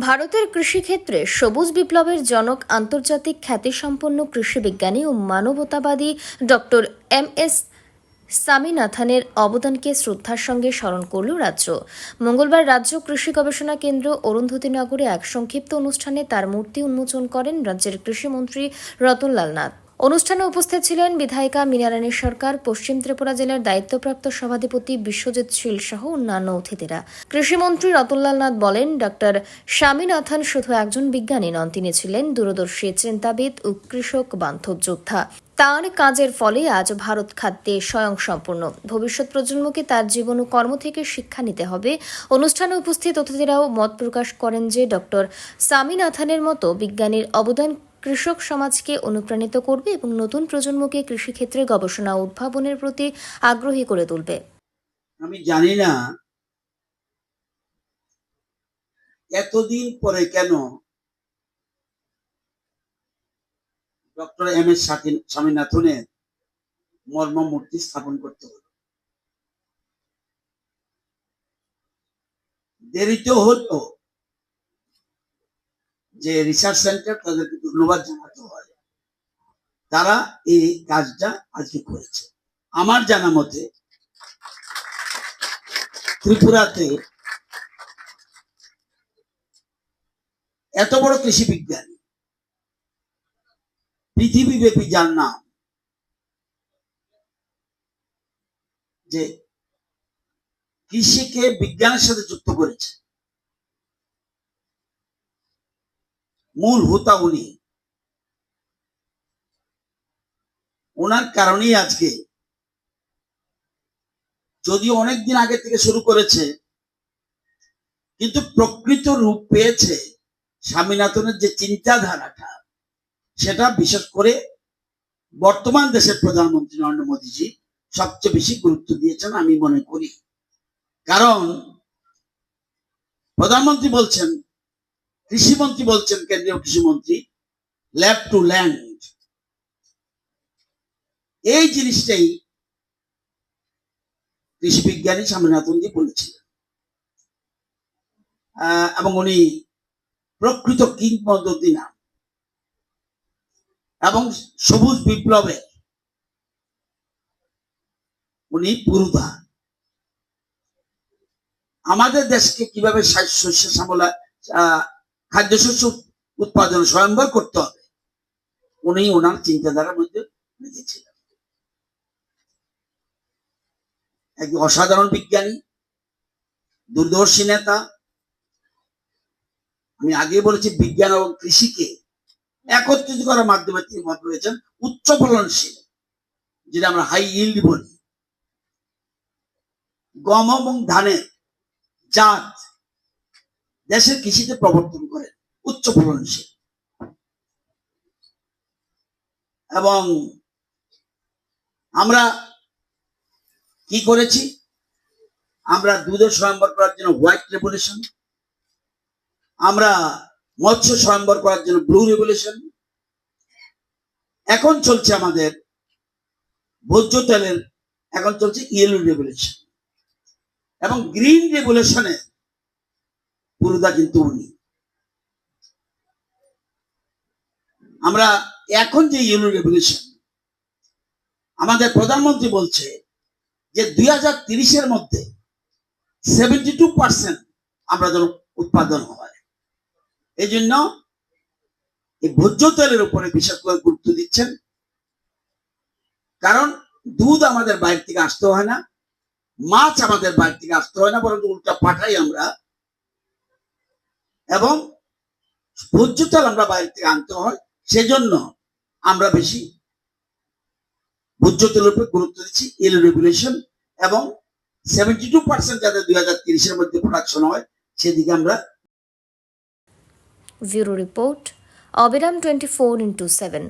ভারতের কৃষিক্ষেত্রে সবুজ বিপ্লবের জনক আন্তর্জাতিক খ্যাতিসম্পন্ন কৃষিবিজ্ঞানী ও মানবতাবাদী ডক্টর এম এস স্বামীনাথানের অবদানকে শ্রদ্ধার সঙ্গে স্মরণ করল রাজ্য। মঙ্গলবার রাজ্য কৃষি গবেষণা কেন্দ্র অরুন্ধতিনগরে এক সংক্ষিপ্ত অনুষ্ঠানে তার মূর্তি উন্মোচন করেন রাজ্যের কৃষিমন্ত্রী রতনলাল নাথ। অনুষ্ঠানে উপস্থিত ছিলেন বিধায়িকা মিনারানী সরকার, পশ্চিম ত্রিপুরা জেলার দায়িত্বপ্রাপ্ত সভাধিপতি বিশ্বজিৎ শীল সহ অন্যান্য অতিথিরা। কৃষিমন্ত্রী রতনলাল নাথ বলেন ডক্টর স্বামীনাথন শুধু একজন বিজ্ঞানী নন, তিনি ছিলেন দূরদর্শী চিন্তাবিদ ও কৃষক বান্ধব যোদ্ধা। তার কাজের ফলে আজ ভারত খাদ্যে স্বয়ংসম্পূর্ণ। ভবিষ্যৎ প্রজন্মকে তার জীবন ও কর্ম থেকে শিক্ষা নিতে হবে। অনুষ্ঠানে উপস্থিত অতিথিরাও মত প্রকাশ করেন যে ডক্টর স্বামীনাথনের মতো বিজ্ঞানীর অবদান কৃষক সমাজকে অনুপ্রাণিত করবে এবং নতুন প্রজন্মকে কৃষিক্ষেত্রে গবেষণা উদ্ভাবনের প্রতি আগ্রহী করে তুলবে। আমি জানি না এতদিন পরে কেন ডক্টর এম এস স্বামীনাথনের মর্ম মূর্তি স্থাপন করতে হলো। দেরিতে হলো যে রিসার্চ সেন্টার তাদেরকে ধন্যবাদ জানাতে হয়। তারা এই কাজটা আজকে করেছে। আমার জানা মতে ত্রিপুরাতে এত বড় কৃষি বিজ্ঞানী, পৃথিবীব্যাপী যার নাম, যে কৃষিকে বিজ্ঞানের সাথে যুক্ত করেছে মূল হোতা উনি। ওনার কারণেই আজকে যদিও অনেকদিন আগে থেকে শুরু করেছে, কিন্তু প্রকৃত রূপ পেয়েছে স্বামীনাথনের যে চিন্তাধারাটা, সেটা বিশেষ করে বর্তমান দেশের প্রধানমন্ত্রী নরেন্দ্র মোদীজি সবচেয়ে বেশি গুরুত্ব দিয়েছেন আমি মনে করি। কারণ প্রধানমন্ত্রী বলছেন কৃষিমন্ত্রী বলছেন, কেন্দ্রীয় কৃষিমন্ত্রী ল্যাব টু ল্যান্ড এই জিনিসটাই কৃষি বিজ্ঞানী স্বামীনাথনজি বলেছিলেন। এবং উনি প্রকৃত কিংবদন্তি নাম। এবং সবুজ বিপ্লবে উনি পুরুধা। আমাদের দেশকে কীভাবে শস্য শ্যামলা খাদ্যশস্য উৎপাদন স্বয়ংবর করতে হবে। উনি ওনার চিন্তাধারার মধ্যে রেখেছিলেন। একজন অসাধারণ বিজ্ঞানী, দূরদর্শী নেতা। আমি আগে বলেছি, বিজ্ঞান এবং কৃষিকে একত্রিত করার মাধ্যমে তিনি মত রয়েছেন উচ্চ ফলনশীল, যেটা আমরা হাই ইল্ড বলি। গম এবং ধানের জাত দেশের কৃষিতে প্রবর্তন করে উচ্চ ফলনশীল। এবং আমরা কি করেছি? আমরা দুধের স্বয়ম্বর করার জন্য হোয়াইট রেভলিউশন আমরা মৎস্য স্বয়ম্বর করার জন্য ব্লু রেভলিউশন এখন চলছে আমাদের ভোজ্য তেলের, এখন চলছে ইয়েলো রেভলিউশন এবং গ্রিন রেভলিউশনের পুরোদা কিন্তু উনি। আমরা এখন যে ইয়েলো রেভলিউশন, আমাদের প্রধানমন্ত্রী বলছে যে দুই হাজার তিরিশের মধ্যে সেভেন্টি টু পার্সেন্ট যেন উৎপাদন হয়। এই জন্য এই ভোজ্য তেলের উপরে বিশেষ করে গুরুত্ব দিচ্ছেন। কারণ দুধ আমাদের বাইরে থেকে আসতে হয় না, মাছ আমাদের বাইরে থেকে আসতে হয় না বরং উল্টা পাঠাই আমরা এবং ভোজ্য তেল আমরা বাইরে থেকে আনতে হয়, সেজন্য আমরা বেশি ভোজ্য তেলের উপর গুরুত্ব দিচ্ছি এল রেগুলেশন এবং সেভেন্টি টু পার্সেন্ট যাতে দুই হাজার তিরিশের মধ্যে প্রোডাকশন হয়, সেদিকে আমরা ব্যুরো রিপোর্ট অবিরাম টোয়েন্টি ফোর ইন্টু সেভেন